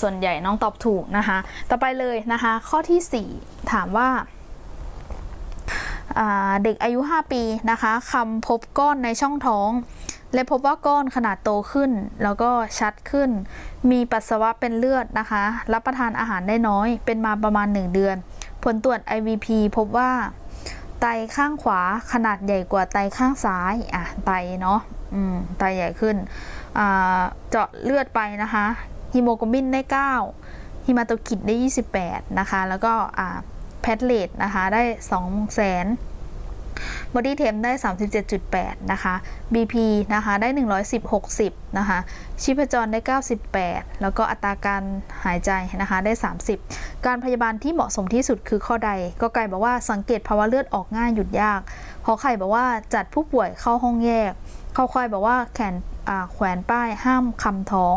ส่วนใหญ่น้องตอบถูกนะคะ ต่อไปเลยนะคะ ข้อที่ 4 ถามว่าเด็กอายุ 5 ปีนะคะคำพบก้อนในช่องท้อง และพบว่าก้อนขนาดโตขึ้น แล้วก็ชัดขึ้น มีปัสสาวะเป็นเลือดนะคะ รับประทานอาหารได้น้อย เป็นมาประมาณ 1 เดือน ผลตรวจ IVP พบว่า ไตข้างขวาขนาดใหญ่กว่าไตข้างซ้ายอะไตเนาะไตใหญ่ขึ้นเจาะเลือดไปนะคะ ฮีโมโกลบินได้ 9ฮีมาโตคิดได้ 28 นะคะ แล้วก็อ่าแพทเลตนะคะ ได้2 0 0 0 0 0 บอดี้เทมได้ 37.8 นะคะ BP นะคะ ได้ 110 60 นะคะ ชีพจรได้ 98 แล้วก็อัตราการหายใจนะคะ ได้ 30 การพยาบาลที่เหมาะสมที่สุดคือข้อใด ก็ไก่บอกว่าสังเกตภาวะเลือดออกง่ายหยุดยาก ขอไข่บอกว่าจัดผู้ป่วยเข้าห้องแยก ข้อควายบอกว่าแขน แขวนป้ายห้ามคำท้อง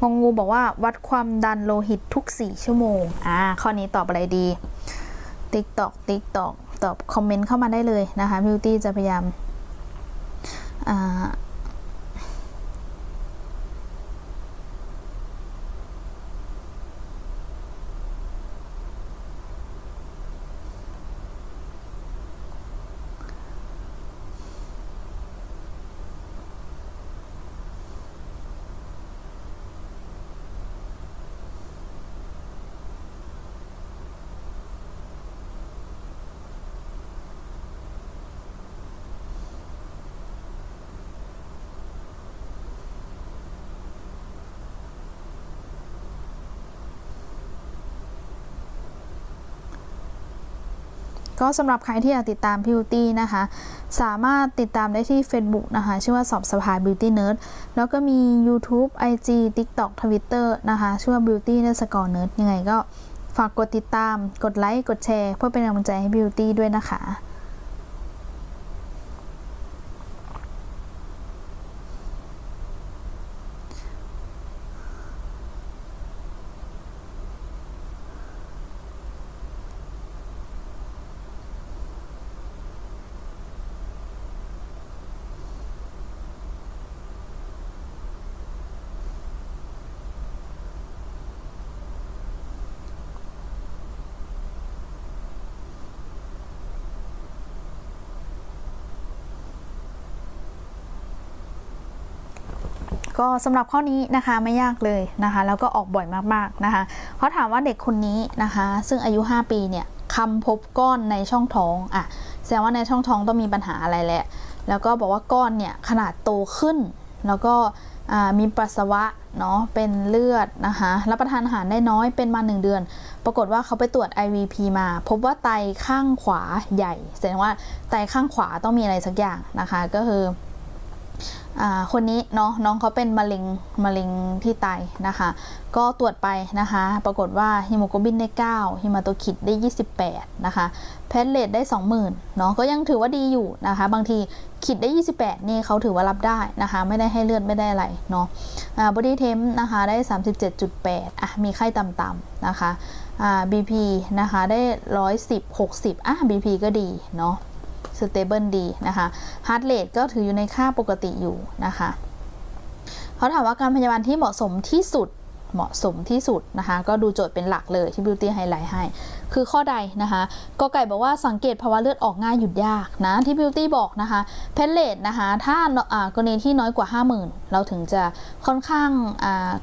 งงงูบอกว่าวัดความดันโลหิตทุก 4 ชั่วโมง อ่า ข้อนี้ตอบอะไรดี ติ๊กตอก ติ๊กตอก ตอบคอมเมนต์เข้ามาได้เลยนะคะ บิวตี้จะพยายาม อ่า ก็สำหรับใครที่อยากติดตามพิวตี้นะคะ สามารถติดตามได้ที่ Facebook นะคะ ชื่อว่าสอบสภา Beauty Nerd แล้วก็มี YouTube IG TikTok Twitter นะคะ ชื่อว่า Beauty n e r d s c o r e Nerd ยังไงก็ฝากกดติดตาม กดไลค์ กดแชร์ เพื่อเป็นกำลังใจให้บิวตี้ด้วยนะคะ ก็สำหรับข้อนี้นะคะไม่ยากเลยนะคะ แล้วก็ออกบ่อยมากๆนะคะเขาถามว่าเด็กคนนี้นะคะ ซึ่งอายุ 5 ปีเนี่ยคำพบก้อนในช่องท้องอะแสดงว่าในช่องท้องต้องมีปัญหาอะไรแหละ แล้วก็บอกว่าก้อนเนี่ยขนาดโตขึ้น แล้วก็มีปัสสาวะเนาะเป็นเลือดนะคะรับประทานอาหารได้น้อยเป็นมา 1 เดือน ปรากฏว่าเขาไปตรวจ IVP มา พบว่าไตข้างขวาใหญ่ แสดงว่าไตข้างขวาต้องมีอะไรสักอย่างนะคะก็คือ คนนี้เนาะน้องเขาเป็นมะเร็งมะเร็งที่ไตนะคะ ก็ตรวจไปนะคะ ปรากฏว่าฮีโมโกลบินได้ 9ฮีมาโตคิดได้ 28 นะคะ แพทเลตได้ 20,000เนาะก็ยังถือว่าดีอยู่นะคะ บางทีคิดได้ 28 นี่เขาถือว่ารับได้นะคะ ไม่ได้ให้เลือดไม่ได้อะไรเนาะบอดี้เทมนะคะได้ 37.8อะมีไข้ต่ำๆนะคะ BP นะคะได้ 110 60อะ BP ก็ดีเนาะ สเตเบิลดีนะคะฮาร์ดเรทก็ถืออยู่ในค่าปกติอยู่นะคะเขาถามว่าการพยาบาลที่เหมาะสมที่สุดเหมาะสมที่สุดนะคะ ก็ดูโจทย์เป็นหลักเลยที่ Beauty Highlight ให้ คือข้อใดนะคะกอไก่บอกว่าสังเกตภาวะเลือดออกง่ายหยุดยากนะ ที่ Beauty บอกนะคะเพนเลตนะคะ ถ้ากรณีที่น้อยกว่า 50,000 เราถึงจะค่อนข้าง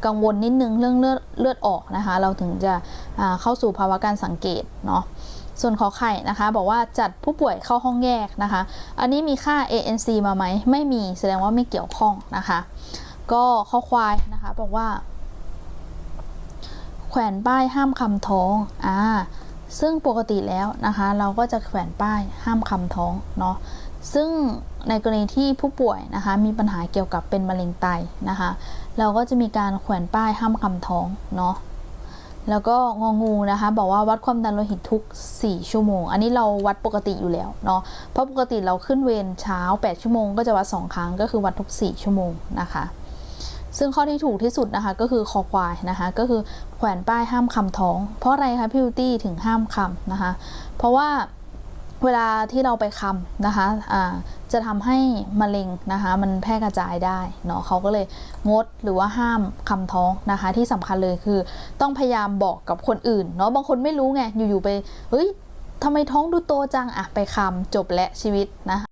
กังวลนิดนึงเรื่องเลือดเลือดออกนะคะ เราถึงจะ เข้าสู่ภาวะการสังเกตเนาะส่วนขอไข่นะคะ บอกว่าจัดผู้ป่วยเข้าห้องแยกนะคะ อันนี้มีค่า ANC มาไหมไม่มีแสดงว่าไม่เกี่ยวข้องนะคะ ก็ข้อควายนะคะบอกว่า แขวนป้ายห้ามคำท้องอ่าซึ่งปกติแล้วนะคะ เราก็จะแขวนป้ายห้ามคำท้องเนาะซึ่งในกรณีที่ผู้ป่วยนะคะมีปัญหาเกี่ยวกับเป็นมะเร็งไตนะคะ เราก็จะมีการแขวนป้ายห้ามคำท้องเนาะ แล้วก็งองูนะคะ บอกว่าวัดความดันโลหิตทุก 4 ชั่วโมง อันนี้เราวัดปกติอยู่แล้วเนาะเพราะปกติเราขึ้นเวรเช้า 8 ชั่วโมงก็จะวัด 2 ครั้งก็คือวัดทุก 4 ชั่วโมงนะคะ ซึ่งข้อที่ถูกที่สุดนะคะก็คือคอควายนะคะ ก็คือแขวนป้ายห้ามคำท้อง เพราะอะไรคะพิวตี้ถึงห้ามคำนะคะ เพราะว่า เวลาที่เราไปคำนะคะะจะทำให้มะเร็งนะคะมันแพร่กระจายได้เนาะเขาก็เลยงดหรือว่าห้ามคำท้องนะคะ ที่สำคัญเลยคือต้องพยายามบอกกับคนอื่นเนาะบางคนไม่รู้ไงอยู่ๆไปเฮ้ยทำไมท้องดูโตจังอะไปคำจบและชีวิตนะคะ